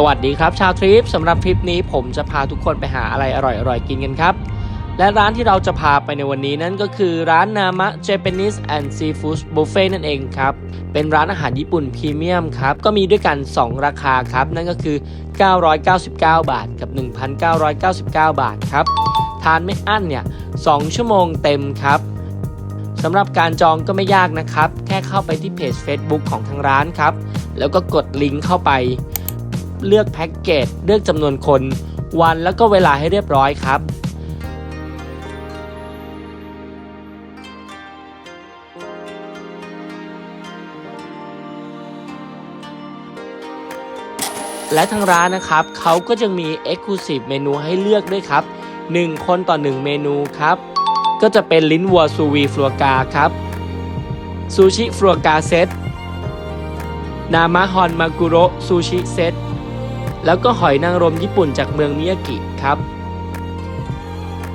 สวัสดีครับชาวทริปสำหรับทริปนี้ผมจะพาทุกคนไปหาอะไรอร่อยๆกินกันครับ และร้านที่เราจะพาไปในวันนี้นั่นก็คือร้านนามะ Japanese and Seafood Buffet นั่นเองครับ เป็นร้านอาหารญี่ปุ่นพรีเมียมครับ ก็มีด้วยกัน 2 ราคาครับ นั่นก็คือ 999 บาท กับ 1,999 บาทครับ ทานไม่อั้นเนี่ย 2 ชั่วโมงเต็มครับสำหรับการจองก็ไม่ยากนะครับ แค่เข้าไปที่เพจ Facebook ของทางร้านครับ แล้วก็กดลิงก์เข้าไป เลือกแพ็กเกจเลือกจำนวนคน วันแล้วก็เวลาให้เรียบร้อยครับและทางร้านนะครับเขาก็จะมี Exclusive เมนูให้เลือกด้วยครับ 1 คนต่อ 1 เมนูครับ ก็จะเป็นลิ้นวัวซูวีฟลัวกาครับซูชิฟลัวกาเซตนามะฮอนมากุโรซูชิเซต แล้วก็หอยนางรมญี่ปุ่นจากเมืองมิยากิครับ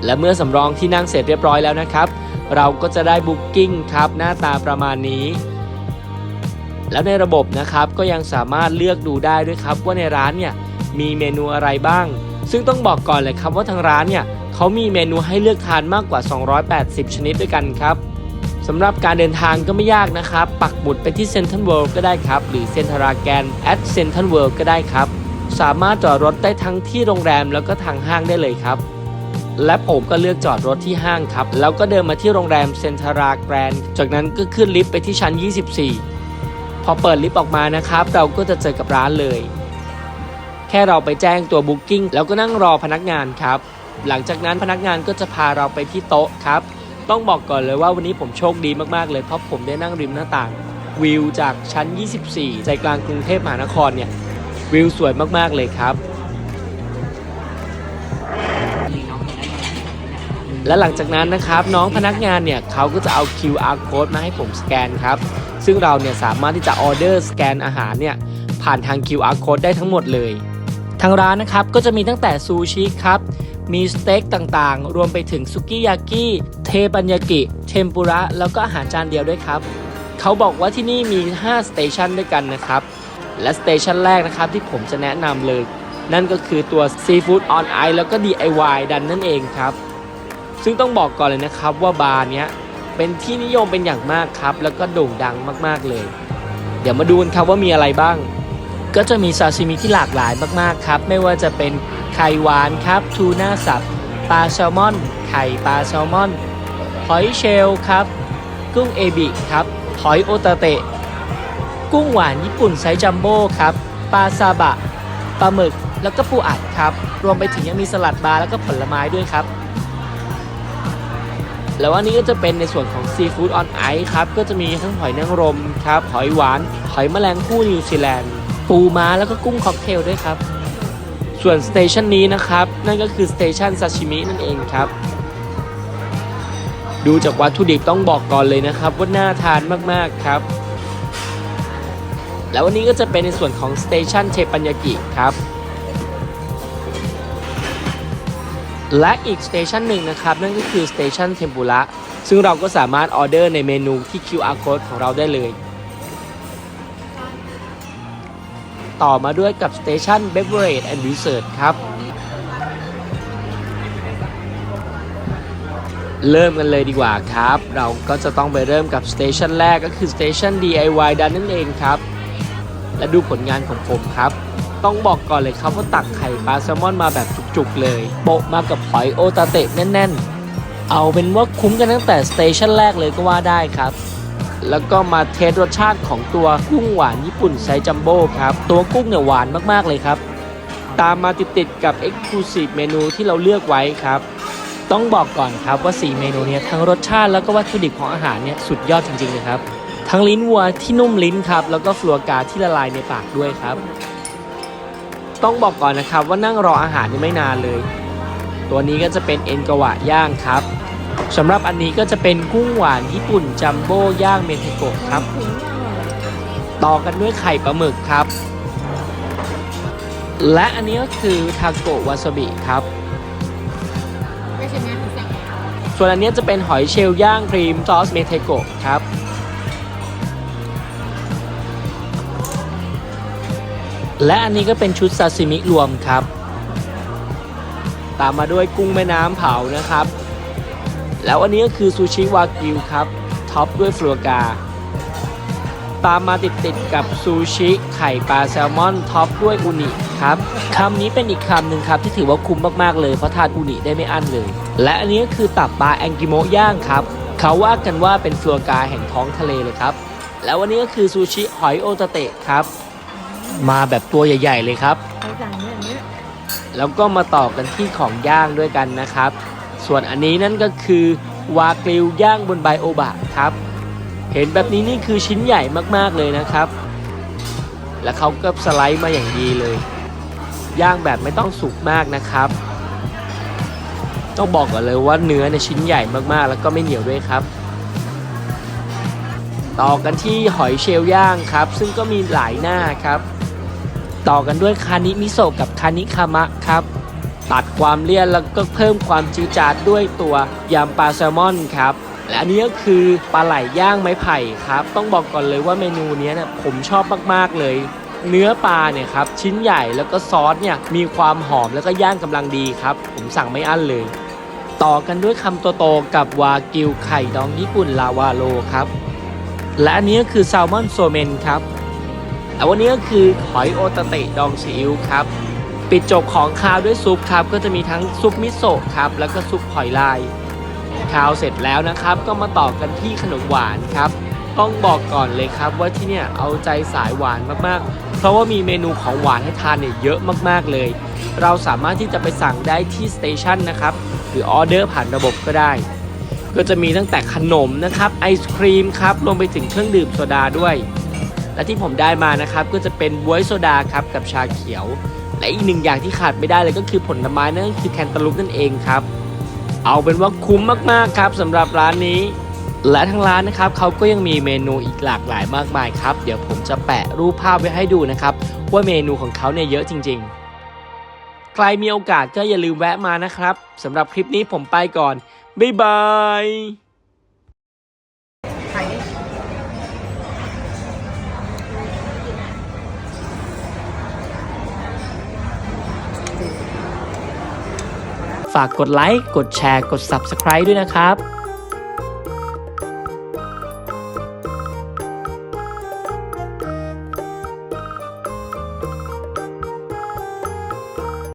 และเมื่อสำรองที่นั่งเสร็จเรียบร้อยแล้วนะครับ เราก็จะได้บุ๊กกิ้งครับหน้าตาประมาณนี้ แล้วในระบบนะครับก็ยังสามารถเลือกดูได้ด้วยครับ ว่าในร้านเนี่ยมีเมนูอะไรบ้าง ซึ่งต้องบอกก่อนเลยครับว่าทางร้านเนี่ยเขามีเมนูให้เลือกทานมากกว่า 280 ชนิดด้วยกันครับสำหรับการเดินทางก็ไม่ยากนะครับ ปักหมุดไปที่เซ็นทรัลเวิลด์ก็ได้ครับ หรือเซ็นทราแกนแอดเซ็นทรัลเวิลด์ก็ได้ครับ สามารถจอดรถได้ทั้งที่โรงแรมแล้วก็ทางห้างได้เลยครับ และผมก็เลือกจอดรถที่ห้างครับ แล้วก็เดินมาที่โรงแรมเซ็นทราแกรนจากนั้นก็ขึ้นลิฟต์ไปที่ชั้น 24 พอเปิดลิฟต์ออกมานะครับ เราก็จะเจอกับร้านเลย แค่เราไปแจ้งตัวบุ๊กิ้งแล้วก็นั่งรอพนักงานครับ หลังจากนั้นพนักงานก็จะพาเราไปที่โต๊ะครับ ต้องบอกก่อนเลยว่าวันนี้ผมโชคดีมากๆเลยเพราะผมได้นั่งริมหน้าต่างวิวจากชั้น 24 ใจกลางกรุงเทพมหานครเนี่ย วิวสวยมาก ๆ เลยครับ และหลังจากนั้นนะครับ น้องพนักงานเนี่ยเขาก็จะเอา QR code มาให้ผมสแกนครับ ซึ่งเราเนี่ยสามารถที่จะออเดอร์สแกนอาหารเนี่ยผ่านทาง QR code ได้ทั้งหมดเลย ทางร้านนะครับก็จะมีตั้งแต่ซูชิครับ มีสเต็กต่างๆ รวมไปถึงซุกิยากิ เทปัญญากิ เทมปุระ แล้วก็อาหารจานเดียวด้วยครับ เขาบอกว่าที่นี่มี 5 สเตชันด้วยกันนะครับ และสเตชันแรกนะครับที่ผมจะแนะนำเลย นั่นก็คือตัว Seafood on Ice แล้วก็ DIY ดันนั่นเองครับ ซึ่งต้องบอกก่อนเลยนะครับว่าบาร์เนี้ยเป็นที่นิยมเป็นอย่างมากครับ แล้วก็โด่งดังมากๆเลย เดี๋ยวมาดูกันครับว่ามีอะไรบ้าง ก็จะมีซาซิมิที่หลากหลายมากๆครับ ไม่ว่าจะเป็นไข่หวานครับทูน่าสับปลาแซลมอน ไข่ปลาแซลมอนหอยเชลล์ครับ กุ้งเอบิครับหอยโอตาเตะ กุ้งหวานญี่ปุ่นไซส์จัมโบ้ครับปลาซาบะปลาหมึกแล้วก็ปูอัดครับ รวมไปถึงยังมีสลัดบาร์แล้วก็ผลไม้ด้วยครับ แล้วอันนี้ก็จะเป็นในส่วนของซีฟู้ดออนไอซ์ครับ ก็จะมีทั้งหอยนางรมครับ หอยหวาน หอยแมลงภู่นิวซีแลนด์ ปูม้าแล้วก็กุ้งค็อกเทลด้วยครับ ส่วนสเตชันนี้นะครับ นั่นก็คือสเตชันซาชิมินั่นเองครับ ดูจากวัตถุดิบต้องบอกก่อนเลยนะครับว่าน่าทานมากๆครับ แล้ววันนี้ก็จะเป็นในส่วนของสเตชันเทปัญญากิครับและอีกสเตชันหนึ่งนะครับ นั่นก็คือสเตชันเทมปุระซึ่งเราก็สามารถออเดอร์ในเมนูที่ QR code ของเราได้เลย ต่อมาด้วยกับสเตชัน Beverage and Dessert ครับ เริ่มกันเลยดีกว่าครับ เราก็จะต้องไปเริ่มกับสเตชันแรกก็คือสเตชัน DIY ดันนั่นเองครับ และดูผลงานของผมครับ ต้องบอกก่อนเลยครับว่าตักไข่ปลาแซลมอนมาแบบจุกๆเลย โปะมากับหอยโอตาเตะแน่นๆ เอาเป็นว่าคุ้มกันตั้งแต่สเตชันแรกเลยก็ว่าได้ครับแล้วก็มาเทสรสชาติของตัวกุ้งหวานญี่ปุ่นไซจัมโบ้ครับ ตัวกุ้งเนี่ยหวานมากๆเลยครับ ตามมาติดๆกับ Exclusive เมนูที่เราเลือกไว้ครับ ต้องบอกก่อนครับว่า 4 เมนูเนี้ทั้งรสชาติแล้วก็วัตถุดิบของอาหารเนี่ยสุดยอดจริงๆเลยครับ ทั้งลิ้นวัวที่นุ่มลิ้นครับ แล้วก็ฟลัวกราที่ละลายในปากด้วยครับ ต้องบอกก่อนนะครับว่านั่งรออาหารนี่ไม่นานเลย ตัวนี้ก็จะเป็นเอ็นกวะย่างครับสำหรับอันนี้ก็จะเป็นกุ้งหวานญี่ปุ่นจัมโบ้ย่างเมเทโกะครับ ต่อกันด้วยไข่ปลาหมึกครับ และอันนี้ก็คือทาโกะวาซาบิครับไม่ใช่ไหมสั่งส่วนอันนี้จะเป็นหอยเชลล์ย่างครีมซอสเมเทโกะครับ และอันนี้ก็เป็นชุดซาซิมิรวมครับ ตามมาด้วยกุ้งแม่น้ำเผานะครับ แล้วอันนี้ก็คือซูชิวากิวครับ ท็อปด้วยฟลัวกราตามมาติดๆกับซูชิไข่ปลาแซลมอนท็อปด้วยอุนิครับคำนี้เป็นอีกคำหนึ่งครับที่ถือว่าคุ้มมากๆเลยเพราะทานอุนิได้ไม่อั้นเลย และอันนี้ก็คือตับปลาแองกิโมย่างครับเขาว่ากันว่าเป็นฟลัวกราแห่งท้องทะเลเลยครับแล้ววันนี้ก็คือซูชิหอยโอตาเตะครับ มาแบบตัวใหญ่ ๆ เลยครับเขาสั่งเนี่ยอย่างเนี้ยแล้วก็มาต่อกันที่ของย่างด้วยกันนะครับ ส่วนอันนี้นั่นก็คือวากิวย่างบนไบโอบะครับ เห็นแบบนี้นี่คือชิ้นใหญ่มากๆเลยนะครับ แล้วเขาก็สไลด์มาอย่างดีเลย ย่างแบบไม่ต้องสุกมากนะครับ ต้องบอกก่อนเลยว่าเนื้อในยชิ้นใหญ่มากๆ แล้วก็ไม่เหนียวด้วยครับ ต่อกันที่หอยเชลล์ย่างครับ ซึ่งก็มีหลายหน้าครับ ต่อกันด้วยคานิมิโซะกับคานิคามะครับ ตัดความเลี่ยนแล้วก็เพิ่มความจืดจาดด้วยตัวยำปลาแซลมอนครับและอันนี้ก็คือปลาไหลย่างไม้ไผ่ครับ ต้องบอกก่อนเลยว่าเมนูนี้เนี่ยผมชอบมากๆเลย เนื้อปลาเนี่ยครับชิ้นใหญ่แล้วก็ซอสเนี่ยมีความหอมแล้วก็ย่างกำลังดีครับ ผมสั่งไม่อั้นเลย ต่อกันด้วยคำโตๆกับวากิวไข่ดองญี่ปุ่นลาวาโลครับ และอันนี้ก็คือแซลมอนโซเมนครับ แล้ววันนี้ก็คือหอยโอตาเตะดองซีอิ๊วครับ ปิดจบของคาวด้วยซุปครับ ก็จะมีทั้งซุปมิโซะครับ แล้วก็ซุปหอยลายคาวเสร็จแล้วนะครับ ก็มาต่อกันที่ขนมหวานครับ ต้องบอกก่อนเลยครับว่าที่เนี่ยเอาใจสายหวานมากๆ เพราะว่ามีเมนูของหวานให้ทานเนี่ยเยอะมากๆเลย เราสามารถที่จะไปสั่งได้ที่สเตชันนะครับ หรือออเดอร์ผ่านระบบก็ได้ ก็จะมีตั้งแต่ขนมนะครับไอศครีมครับรวมไปถึงเครื่องดื่มโซดาด้วย และที่ผมได้มานะครับก็จะเป็นบวยโซดาครับกับชาเขียว และอีกหนึ่งอย่างที่ขาดไม่ได้เลยก็คือผลไม้นั่นก็คือแคนตาลูปนั่นเองครับ เอาเป็นว่าคุ้มมากๆครับสำหรับร้านนี้ และทางร้านนะครับเขาก็ยังมีเมนูอีกหลากหลายมากมายครับ เดี๋ยวผมจะแปะรูปภาพไว้ให้ดูนะครับว่าเมนูของเขาเนี่ยเยอะจริง ๆใครมีโอกาสก็อย่าลืมแวะมานะครับ สำหรับคลิปนี้ผมไปก่อน บ๊ายบาย ฝากกดไลค์ กดแชร์ กด Subscribe ด้วยนะครับ